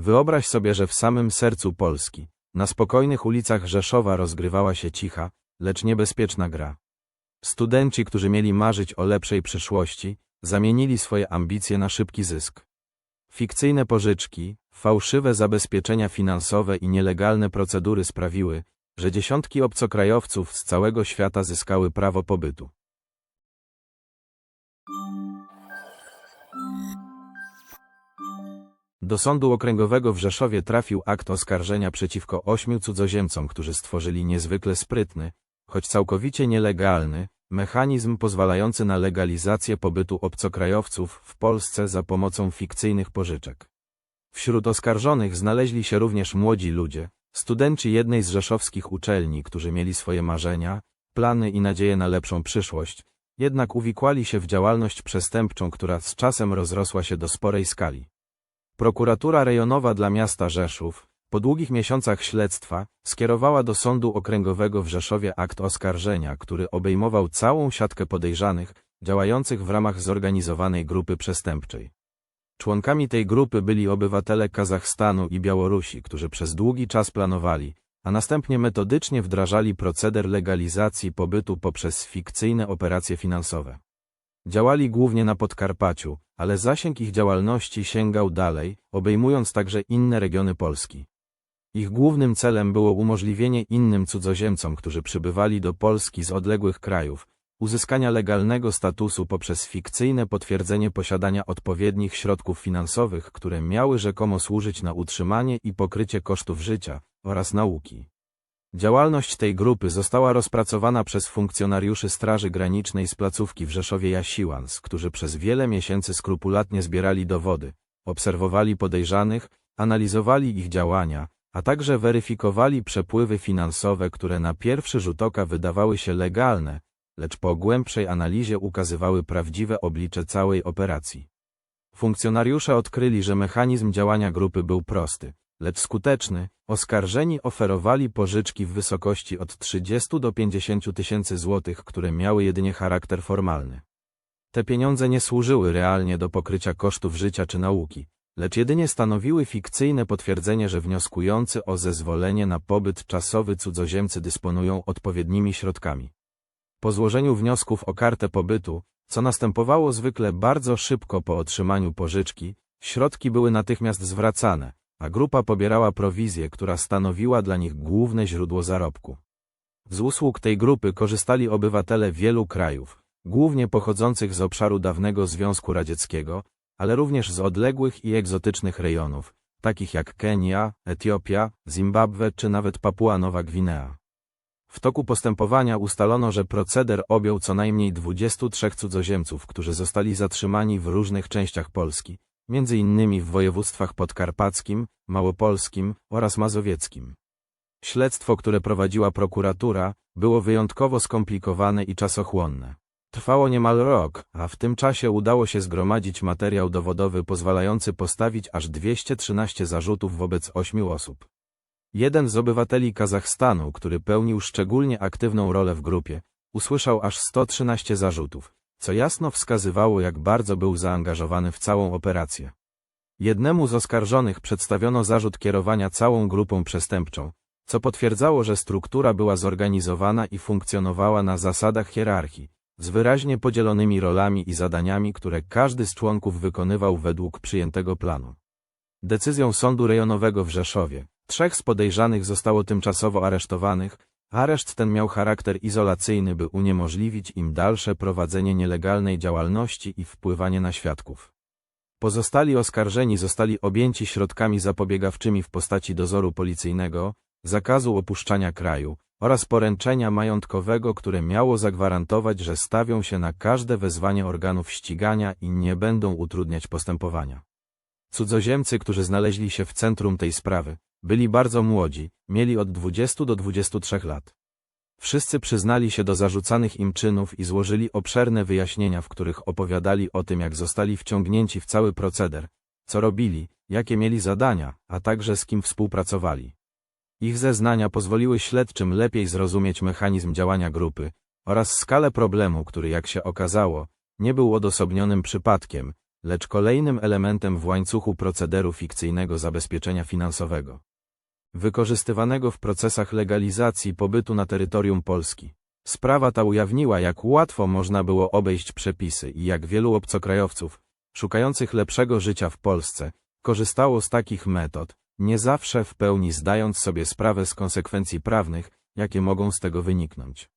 Wyobraź sobie, że w samym sercu Polski, na spokojnych ulicach Rzeszowa rozgrywała się cicha, lecz niebezpieczna gra. Studenci, którzy mieli marzyć o lepszej przyszłości, zamienili swoje ambicje na szybki zysk. Fikcyjne pożyczki, fałszywe zabezpieczenia finansowe i nielegalne procedury sprawiły, że dziesiątki obcokrajowców z całego świata zyskały prawo pobytu. Do Sądu Okręgowego w Rzeszowie trafił akt oskarżenia przeciwko ośmiu cudzoziemcom, którzy stworzyli niezwykle sprytny, choć całkowicie nielegalny, mechanizm pozwalający na legalizację pobytu obcokrajowców w Polsce za pomocą fikcyjnych pożyczek. Wśród oskarżonych znaleźli się również młodzi ludzie, studenci jednej z rzeszowskich uczelni, którzy mieli swoje marzenia, plany i nadzieje na lepszą przyszłość, jednak uwikłali się w działalność przestępczą, która z czasem rozrosła się do sporej skali. Prokuratura rejonowa dla miasta Rzeszów, po długich miesiącach śledztwa, skierowała do Sądu Okręgowego w Rzeszowie akt oskarżenia, który obejmował całą siatkę podejrzanych, działających w ramach zorganizowanej grupy przestępczej. Członkami tej grupy byli obywatele Kazachstanu i Białorusi, którzy przez długi czas planowali, a następnie metodycznie wdrażali proceder legalizacji pobytu poprzez fikcyjne operacje finansowe. Działali głównie na Podkarpaciu, ale zasięg ich działalności sięgał dalej, obejmując także inne regiony Polski. Ich głównym celem było umożliwienie innym cudzoziemcom, którzy przybywali do Polski z odległych krajów, uzyskania legalnego statusu poprzez fikcyjne potwierdzenie posiadania odpowiednich środków finansowych, które miały rzekomo służyć na utrzymanie i pokrycie kosztów życia oraz nauki. Działalność tej grupy została rozpracowana przez funkcjonariuszy Straży Granicznej z placówki w Rzeszowie Jasiłans, którzy przez wiele miesięcy skrupulatnie zbierali dowody, obserwowali podejrzanych, analizowali ich działania, a także weryfikowali przepływy finansowe, które na pierwszy rzut oka wydawały się legalne, lecz po głębszej analizie ukazywały prawdziwe oblicze całej operacji. Funkcjonariusze odkryli, że mechanizm działania grupy był prosty, lecz skuteczny. Oskarżeni oferowali pożyczki w wysokości od 30 do 50 tysięcy złotych, które miały jedynie charakter formalny. Te pieniądze nie służyły realnie do pokrycia kosztów życia czy nauki, lecz jedynie stanowiły fikcyjne potwierdzenie, że wnioskujący o zezwolenie na pobyt czasowy cudzoziemcy dysponują odpowiednimi środkami. Po złożeniu wniosków o kartę pobytu, co następowało zwykle bardzo szybko po otrzymaniu pożyczki, środki były natychmiast zwracane, a grupa pobierała prowizję, która stanowiła dla nich główne źródło zarobku. Z usług tej grupy korzystali obywatele wielu krajów, głównie pochodzących z obszaru dawnego Związku Radzieckiego, ale również z odległych i egzotycznych rejonów, takich jak Kenia, Etiopia, Zimbabwe czy nawet Papua Nowa Gwinea. W toku postępowania ustalono, że proceder objął co najmniej 23 cudzoziemców, którzy zostali zatrzymani w różnych częściach Polski, między innymi w województwach podkarpackim, małopolskim oraz mazowieckim. Śledztwo, które prowadziła prokuratura, było wyjątkowo skomplikowane i czasochłonne. Trwało niemal rok, a w tym czasie udało się zgromadzić materiał dowodowy pozwalający postawić aż 213 zarzutów wobec ośmiu osób. Jeden z obywateli Kazachstanu, który pełnił szczególnie aktywną rolę w grupie, usłyszał aż 113 zarzutów, co jasno wskazywało, jak bardzo był zaangażowany w całą operację. Jednemu z oskarżonych przedstawiono zarzut kierowania całą grupą przestępczą, co potwierdzało, że struktura była zorganizowana i funkcjonowała na zasadach hierarchii, z wyraźnie podzielonymi rolami i zadaniami, które każdy z członków wykonywał według przyjętego planu. Decyzją Sądu Rejonowego w Rzeszowie, trzech z podejrzanych zostało tymczasowo aresztowanych, Areszt ten miał charakter izolacyjny, by uniemożliwić im dalsze prowadzenie nielegalnej działalności i wpływanie na świadków. Pozostali oskarżeni zostali objęci środkami zapobiegawczymi w postaci dozoru policyjnego, zakazu opuszczania kraju oraz poręczenia majątkowego, które miało zagwarantować, że stawią się na każde wezwanie organów ścigania i nie będą utrudniać postępowania. Cudzoziemcy, którzy znaleźli się w centrum tej sprawy, byli bardzo młodzi, mieli od 20 do 23 lat. Wszyscy przyznali się do zarzucanych im czynów i złożyli obszerne wyjaśnienia, w których opowiadali o tym, jak zostali wciągnięci w cały proceder, co robili, jakie mieli zadania, a także z kim współpracowali. Ich zeznania pozwoliły śledczym lepiej zrozumieć mechanizm działania grupy oraz skalę problemu, który jak się okazało, nie był odosobnionym przypadkiem, lecz kolejnym elementem w łańcuchu procederu fikcyjnego zabezpieczenia finansowego. Wykorzystywanego w procesach legalizacji pobytu na terytorium Polski. Sprawa ta ujawniła, jak łatwo można było obejść przepisy i jak wielu obcokrajowców, szukających lepszego życia w Polsce, korzystało z takich metod, nie zawsze w pełni zdając sobie sprawę z konsekwencji prawnych, jakie mogą z tego wyniknąć.